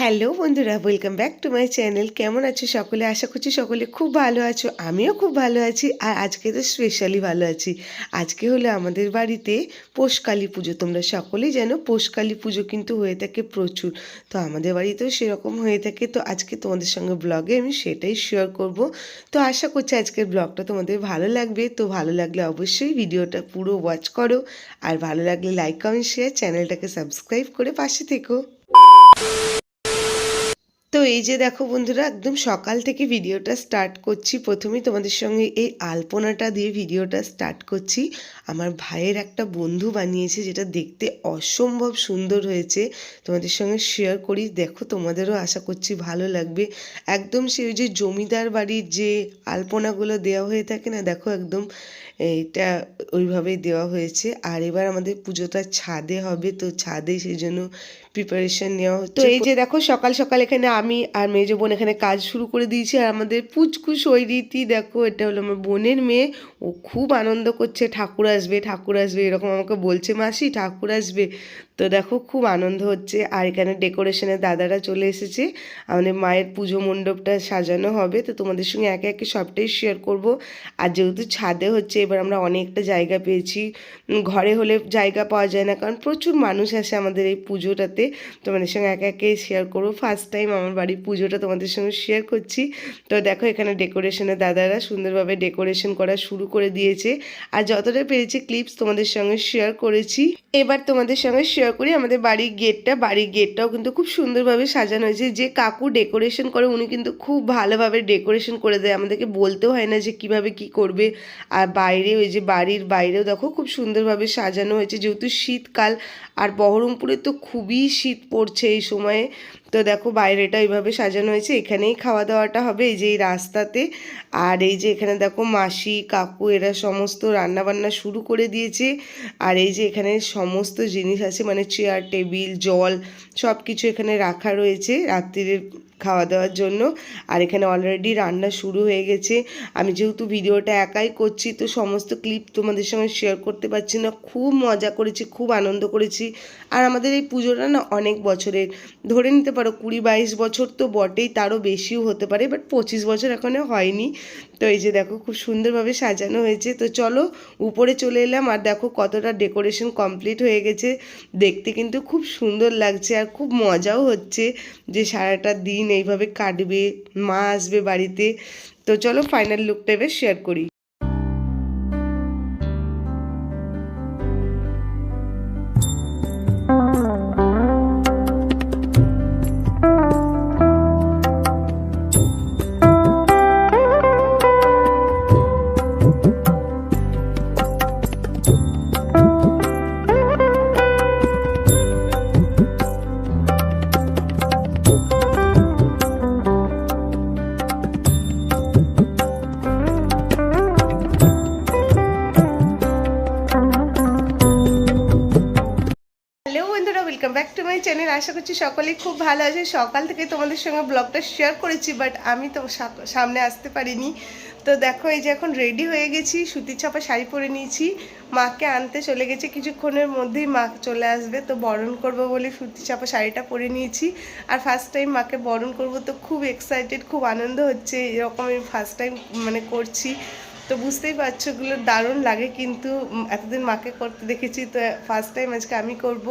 Hello বন্ধুরা welcome back to my channel কেমন আছো সকলে? আশা করছি সকলে খুব ভালো আছো, আমিও খুব ভালো আছি, আর আজকে তো স্পেশালি ভালো আছি। আজকে হলো আমাদের বাড়িতে পোষকালী পুজো, তোমরা সকলেই জানো পোষকালী পুজো কিন্তু হয়ে থাকে প্রচুর। তো আমাদের বাড়িতেও সেরকম হয়ে থাকে, তো আজকে তোমাদের সঙ্গে ব্লগে আমি সেটাই শেয়ার করব। তো আশা করছি আজকের ব্লগটা তোমাদের ভালো লাগবে, তো ভালো লাগলে অবশ্যই ভিডিওটা পুরো ওয়াচ করো, আর ভালো লাগলে লাইক কমেন্ট শেয়ার চ্যানেলটাকে সাবস্ক্রাইব করে পাশে থেকো। তো এই যে দেখো বন্ধুরা, একদম সকাল থেকে ভিডিওটা স্টার্ট করছি। প্রথমেই তোমাদের সঙ্গে এই আলপনাটা দিয়ে ভিডিওটা স্টার্ট করছি। আমার ভাইয়ের একটা বন্ধু বানিয়েছে যেটা দেখতে অসম্ভব সুন্দর হয়েছে। তোমাদের সঙ্গে শেয়ার করি। দেখো তোমাদেরও আশা করছি ভালো লাগবে। একদম সে ওই যে জমিদার বাড়ির যে আলপনাগুলো দেওয়া হয়ে থাকে না, দেখো একদম এইটা ওইভাবেই দেওয়া হয়েছে। আর এবার আমাদের পুজোটা ছাদে হবে, তো ছাদে সেই জন্য প্রিপারেশন নেওয়া হচ্ছে তো এই যে দেখো সকাল সকাল এখানে আমি আর মেজো বোন এখানে কাজ শুরু করে দিয়েছি আর আমাদের পুচকুস ওই রীতি দেখো এটা হলো আমার বোনের মেয়ে ও খুব আনন্দ করছে ঠাকুর আসবে ঠাকুর আসবে এরকম আমাকে বলছে মাসি ঠাকুর আসবে। তো দেখো খুব আনন্দ হচ্ছে আর এখানে ডেকোরেশনের দাদারা চলে এসেছে আমাদের মায়ের পুজো মণ্ডপটা সাজানো হবে তো তোমাদের সঙ্গে একে একে সবটাই শেয়ার করব। আর যেহেতু ছাদে হচ্ছে এবার আমরা অনেকটা জায়গা পেয়েছি ঘরে হলে জায়গা পাওয়া যায় না কারণ প্রচুর মানুষ আসে আমাদের এই পুজোটাতে। তোমাদের সঙ্গে একে একে শেয়ার করব। ফার্স্ট টাইম আমার বাড়ির পুজোটা তোমাদের সঙ্গে শেয়ার করছি। তো দেখো এখানে ডেকোরেশনের দাদারা সুন্দরভাবে ডেকোরেশন করা শুরু করে দিয়েছে। আর যতটা পেরেছি ক্লিপস তোমাদের সঙ্গে শেয়ার করেছি। এবার তোমাদের সঙ্গে শেয়ার করি আমাদের বাড়ির গেটটা বাড়ির গেটটাও কিন্তু খুব সুন্দরভাবে সাজানো হয়েছে। যে কাকু ডেকোরেশন করে, উনি কিন্তু খুব ভালোভাবে ডেকোরেশন করে দেয়। আমাদেরকে বলতেও হয় না যে কীভাবে কি করবে। আর বাইরে ওই যে বাড়ির বাইরেও দেখো খুব সুন্দরভাবে সাজানো হয়েছে। যেহেতু শীতকাল, আর বহরমপুরে তো খুবই শীত পড়ছে এই সময়ে। তো দেখো বাইরেটা এইভাবে সাজানো হয়েছে, এখানেই খাওয়া দাওয়াটা হবে এই যে এই রাস্তাতে। আর এই যে এখানে দেখো মাসি, কাকু এরা সমস্ত রান্নাবান্না শুরু করে দিয়েছে। আর এই যে এখানে সমস্ত জিনিস আছে মানে চেয়ার টেবিল জল সব কিছু এখানে রাখা রয়েছে। রাত্রিরের খাওয়া দাওয়ার জন্য। আর এখানে অলরেডি রান্না শুরু হয়ে গেছে। আমি যেহেতু ভিডিওটা একাই করছি, তো সমস্ত ক্লিপ তোমাদের সঙ্গে শেয়ার করতে পারছি না। খুব মজা করেছি, খুব আনন্দ করেছি। আর আমাদের এই পুজোটা না অনেক বছরের। ধরে নিতে পারো কুড়ি বাইশ বছর তো বটেই, তারও বেশিও হতে পারে বাট পঁচিশ বছর এখনও হয়নি। তো এই যে দেখো খুব সুন্দরভাবে সাজানো হয়েছে। তো চলো উপরে চলে এলাম আর দেখো কতটা ডেকোরেশন কমপ্লিট হয়ে গেছে। দেখতে কিন্তু খুব সুন্দর লাগছে আর খুব মজাও হচ্ছে যে সারাটা দিন এইভাবে কাটবে, মা আসবে বাড়িতে। তো চলো ফাইনাল লুকটা এবার শেয়ার করি। আশা করছি সকলেই খুব ভালো আছে। সকাল থেকে তোমাদের সঙ্গে ব্লগটা শেয়ার করেছি বাট আমি তো সামনে আসতে পারিনি। তো দেখো, এই যে এখন রেডি হয়ে গেছি, সুতির ছাপা শাড়ি পরে নিয়েছি। মাকে আনতে চলে গেছে, কিছুক্ষণের মধ্যেই মা চলে আসবে। তো বরণ করব বলে সুতির ছাপা শাড়িটা পরে নিয়েছি। আর ফার্স্ট টাইম মাকে বরণ করব তো খুব এক্সাইটেড খুব আনন্দ হচ্ছে, এরকম আমি ফার্স্ট টাইম মানে করছি। তো বুঝতেই পারছ ওগুলো দারুণ লাগে কিন্তু এতদিন মাকে করতে দেখেছি, তো ফার্স্ট টাইম আজকে আমি করব।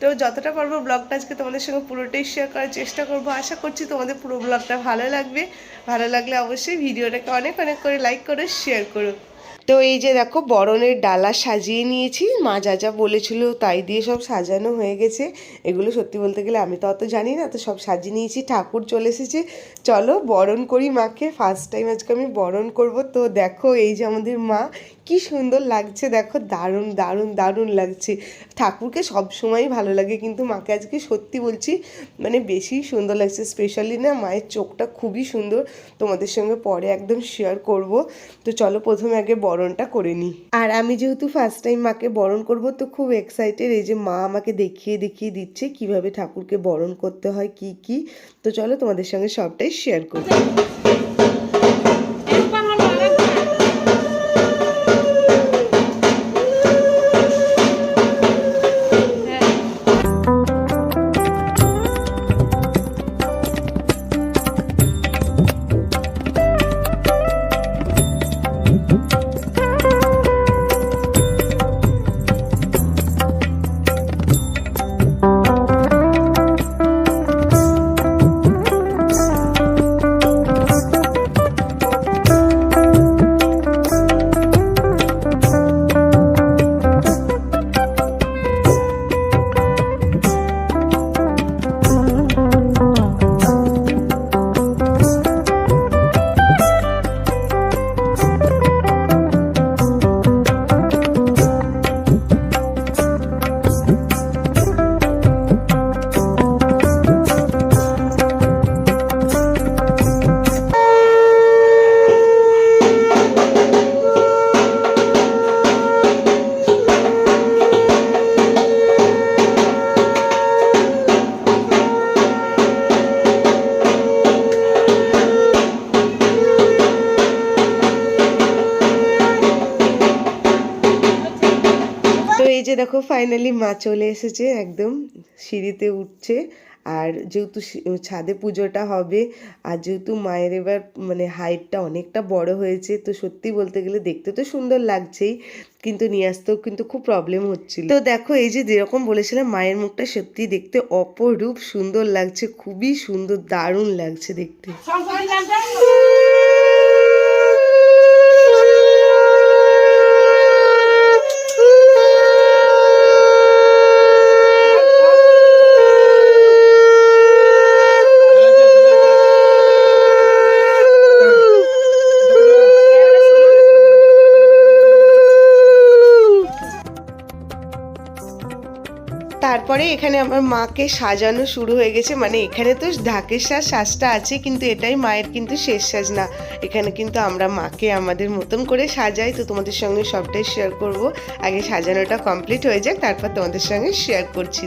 তো যতটা পারব ব্লগটা আজকে তোমাদের সঙ্গে পুরোটাই শেয়ার করার চেষ্টা করব। আশা করছি তোমাদের পুরো ব্লগটা ভালো লাগবে। ভালো লাগলে অবশ্যই ভিডিওটাকে অনেক অনেক করে লাইক করো শেয়ার করো। তো এই যে দেখো বরণের ডালা সাজিয়ে নিয়েছি, মা যা যা বলেছিল তাই দিয়ে সব সাজানো হয়ে গেছে। এগুলো সত্যি বলতে গেলে আমি তো অত জানি না, তো সব সাজিয়ে নিয়েছি, ঠাকুর চলে এসেছে। চলো বরণ করি মাকে ফার্স্ট টাইম আজকে আমি বরণ করব। তো দেখো এই যে আমাদের মা কি সুন্দর লাগছে, দেখো দারুণ দারুণ দারুণ লাগছে। ঠাকুরকে সব সময়ই ভালো লাগে, কিন্তু মাকে আজকে সত্যি বলছি মানে বেশি সুন্দর লাগছে স্পেশালি না মায়ের চোখটা খুবই সুন্দর। তোমাদের সঙ্গে পরে একদম শেয়ার করব। তো চলো প্রথমে আগে বরণটা করে নিই। আর আমি যেহেতু ফার্স্ট টাইম মাকে বরণ করব, তো খুব এক্সাইটেড এই যে মা আমাকে দেখিয়ে দেখিয়ে দিচ্ছে কীভাবে ঠাকুরকে বরণ করতে হয়, কি কি। তো চলো তোমাদের সঙ্গে সবটাই শেয়ার করি। দেখো ফাইনালি মা চলে এসেছে, একদম সিঁড়িতে উঠছে। আর যেহেতু ছাদে পুজোটা হবে, আর যেহেতু মায়ের এবার মানে হাইটটা অনেকটা বড় হয়েছে, তো সত্যি বলতে গেলে দেখতে তো সুন্দর লাগছেই, কিন্তু নিয়ে আসতেও কিন্তু খুব প্রবলেম হচ্ছিল। তো দেখো, এই যে যেরকম বলেছিলাম, মায়ের মুখটা সত্যি দেখতে অপরূপ সুন্দর লাগছে, খুবই সুন্দর, দারুণ লাগছে দেখতে। তারপরে এখানে আমার মাকে সাজানো শুরু হয়ে গেছে। মানে এখানে তো ঢাকের সাজ, সাজটা আছে, কিন্তু এটাই মায়ের কিন্তু শেষ সাজ না। এখানে কিন্তু আমরা মাকে আমাদের মতন করে সাজাই। তো তোমাদের সঙ্গে সবটাই শেয়ার করব। আগে সাজানোটা কমপ্লিট হয়ে যাক, তারপর তোমাদের সঙ্গে শেয়ার করছি।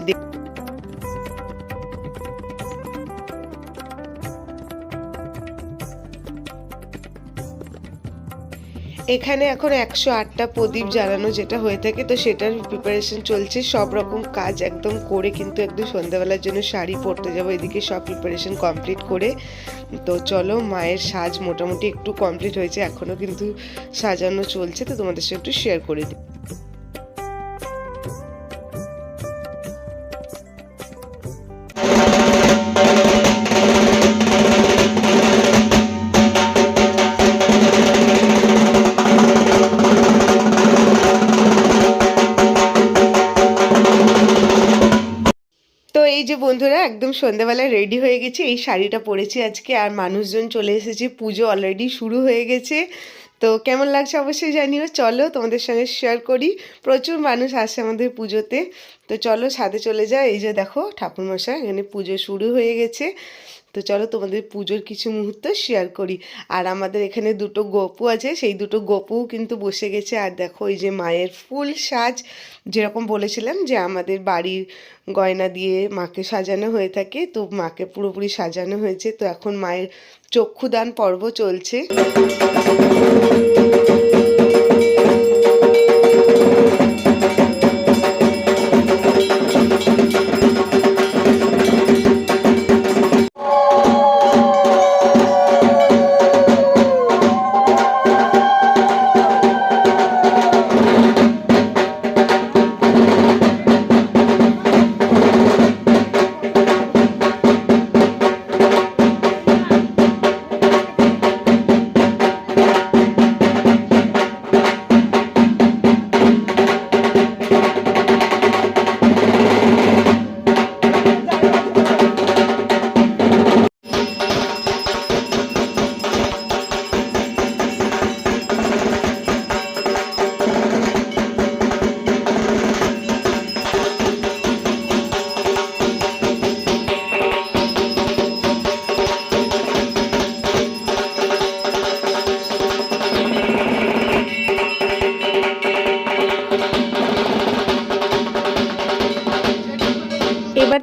এখানে এখন একশো আটটা প্রদীপ জ্বালানো যেটা হয়ে থাকে, তো সেটার প্রিপারেশন চলছে। সব রকম কাজ একদম করে কিন্তু একদম সন্ধ্যাবেলার জন্য শাড়ি পরতে যাব। এদিকে সব প্রিপারেশন কমপ্লিট করে, তো চলো মায়ের সাজ মোটামুটি একটু কমপ্লিট হয়েছে। এখনও কিন্তু সাজানো চলছে, তো তোমাদের সাথে একটু শেয়ার করে দিই। একদম সন্ধ্যেবেলায় রেডি হয়ে গেছি। এই শাড়িটা পরেছি আজকে আর মানুষজন চলে এসেছে। পুজো অলরেডি শুরু হয়ে গেছে। তো কেমন লাগছে অবশ্যই জানিও। চলো তোমাদের সঙ্গে শেয়ার করি। প্রচুর মানুষ আসে আমাদের পুজোতে। তো চলো সাথে চলে যায় এই যে দেখো ঠাকুরমশাই, এখানে পুজো শুরু হয়ে গেছে। তো চলো তোমাদের পুজোর কিছু মুহূর্ত শেয়ার করি। আর আমাদের এখানে দুটো গপু আছে, সেই দুটো গপুও কিন্তু বসে গেছে। আর দেখো, এই যে মায়ের ফুল সাজ, যেরকম বলেছিলাম যে আমাদের বাড়ির গয়না দিয়ে মাকে সাজানো হয়ে থাকে, তো মাকে পুরোপুরি সাজানো হয়েছে। তো এখন মায়ের চক্ষুদান পর্ব চলছে।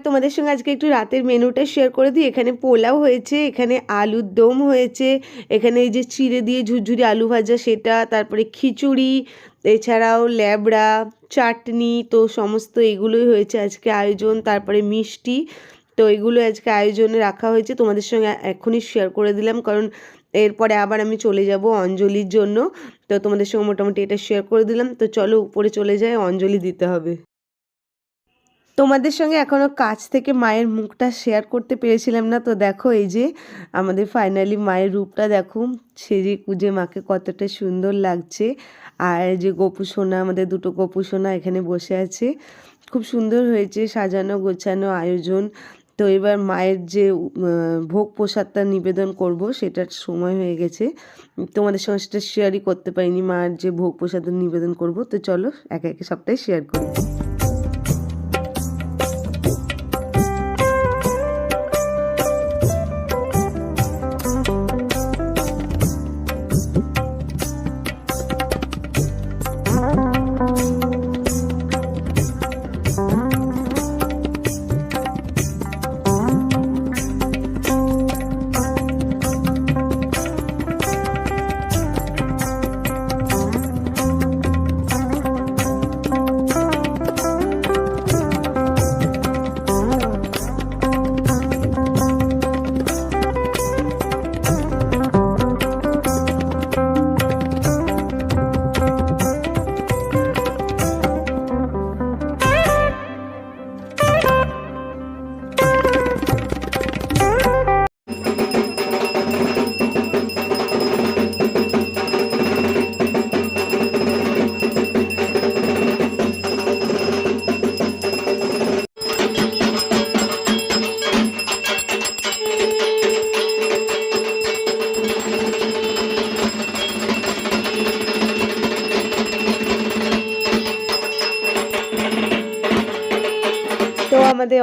তোমাদের সঙ্গে আজকে একটু রাতের মেনুটা শেয়ার করে দিই। এখানে পোলাও হয়েছে, এখানে আলুর দম হয়েছে, এখানে এই যে চিড়ে দিয়ে ঝুরঝুরি আলু ভাজা সেটা, তারপরে খিচুড়ি, এছাড়াও ল্যাবড়া, চাটনি, তো সমস্ত এগুলোই হয়েছে আজকে আয়োজন, তারপরে মিষ্টি, তো এগুলো আজকে আয়োজনে রাখা হয়েছে। তোমাদের সঙ্গে এখনই শেয়ার করে দিলাম, কারণ এরপরে আবার আমি চলে যাব অঞ্জলির জন্য। তো তোমাদের সঙ্গে মোটামুটি এটা শেয়ার করে দিলাম। তো চলো উপরে চলে যায় অঞ্জলি দিতে হবে। তোমাদের সঙ্গে এখনও কাছ থেকে মায়ের মুখটা শেয়ার করতে পেরেছিলাম না। তো দেখো, এই যে আমাদের ফাইনালি মায়ের রূপটা দেখো, সেজে কুজে মাকে কতটা সুন্দর লাগছে। আর যে গোপু সোনা, আমাদের দুটো গোপু সোনা এখানে বসে আছে। খুব সুন্দর হয়েছে সাজানো গোছানো আয়োজন। তো এবার মায়ের যে ভোগ প্রসাদটা নিবেদন করব, সেটার সময় হয়ে গেছে। তোমাদের সঙ্গে সেটা শেয়ারই করতে পারিনি, মায়ের যে ভোগ প্রসাদ নিবেদন করব। তো চলো, একে একে সবটাই শেয়ার করি।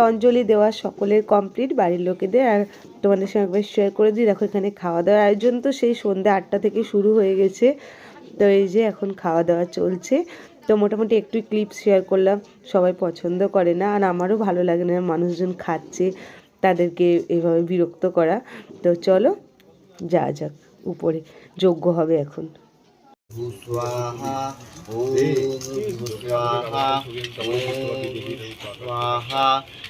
অঞ্জলি দেওয়া সকলের কমপ্লিট বাড়ির লোকেদের আর তোমাদের সঙ্গে একবার শেয়ার করে দিই দেখো এখানে খাওয়া দাওয়ার আয়োজন তো সেই সন্ধ্যে আটটা থেকে শুরু হয়ে গেছে তো এই যে এখন খাওয়া দাওয়া চলছে তো মোটামুটি একটু ক্লিপ শেয়ার করলাম সবাই পছন্দ করে না আর আমারও ভালো লাগে না মানুষজন খাচ্ছে তাদেরকে এইভাবে বিরক্ত করা তো চলো যা যাক উপরে যোগ্য হবে এখন स्वाहा ॐ स्वाहा ॐ स्वाहा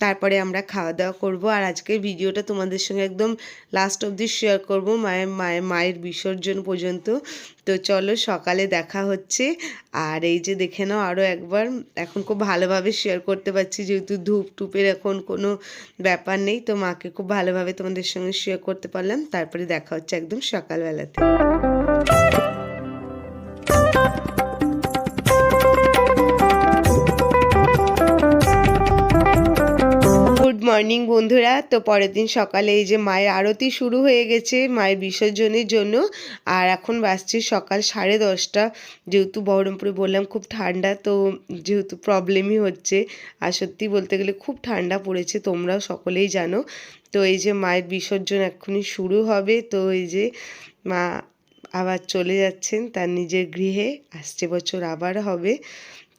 তারপরে আমরা খাওয়া দাওয়া করব। আর আজকের ভিডিওটা তোমাদের সঙ্গে একদম লাস্ট অবধি শেয়ার করব, মায়ের মায়ের মায়ের বিসর্জন পর্যন্ত। তো চলো, সকালে দেখা হচ্ছে। আর এই যে দেখে নাও আরও একবার, এখন খুব ভালোভাবে শেয়ার করতে পারছি, যেহেতু ধূপ টুপের এখন কোনো ব্যাপার নেই। তো মাকে খুব ভালোভাবে তোমাদের সঙ্গে শেয়ার করতে পারলাম। তারপরে দেখা হচ্ছে একদম সকালবেলাতে। মর্নিং, বন্ধুরা। তো পরের দিন সকালে এই যে মায়ের আরতি শুরু হয়ে গেছে মায়ের বিসর্জনের জন্য। আর এখন বাজছে সকাল সাড়ে দশটা। যেহেতু বহরমপুরে বললাম খুব ঠান্ডা, তো যেহেতু প্রবলেমই হচ্ছে। আর সত্যি বলতে গেলে খুব ঠান্ডা পড়েছে, তোমরাও সকলেই জানো। তো এই যে মায়ের বিসর্জন এক্ষুনি শুরু হবে। তো এই যে মা আবার চলে যাচ্ছেন তার নিজের গৃহে। আসছে বছর আবার হবে।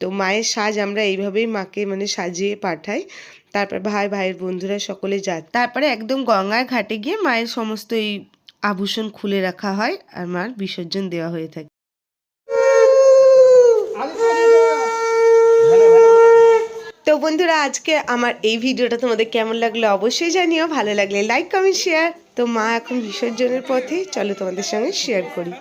তো মায়ের সাজ আমরা এইভাবেই মাকে মানে সাজিয়ে পাঠাই। তারপর ভাই, ভাইয়ের বন্ধুরা সকলে যায়। তারপরে একদম গঙ্গার ঘাটে গিয়ে মায়ের সমস্ত এই আভূষণ খুলে রাখা হয় আর মার বিসর্জন দেওয়া হয়ে থাকে। তো বন্ধুরা, আজকে আমার এই ভিডিওটা তোমাদের কেমন লাগল অবশ্যই জানিও। ভালো লাগলে লাইক কমেন্ট শেয়ার তো মা এখন বিসর্জনের পথে, চলো তোমাদের সঙ্গে শেয়ার করি।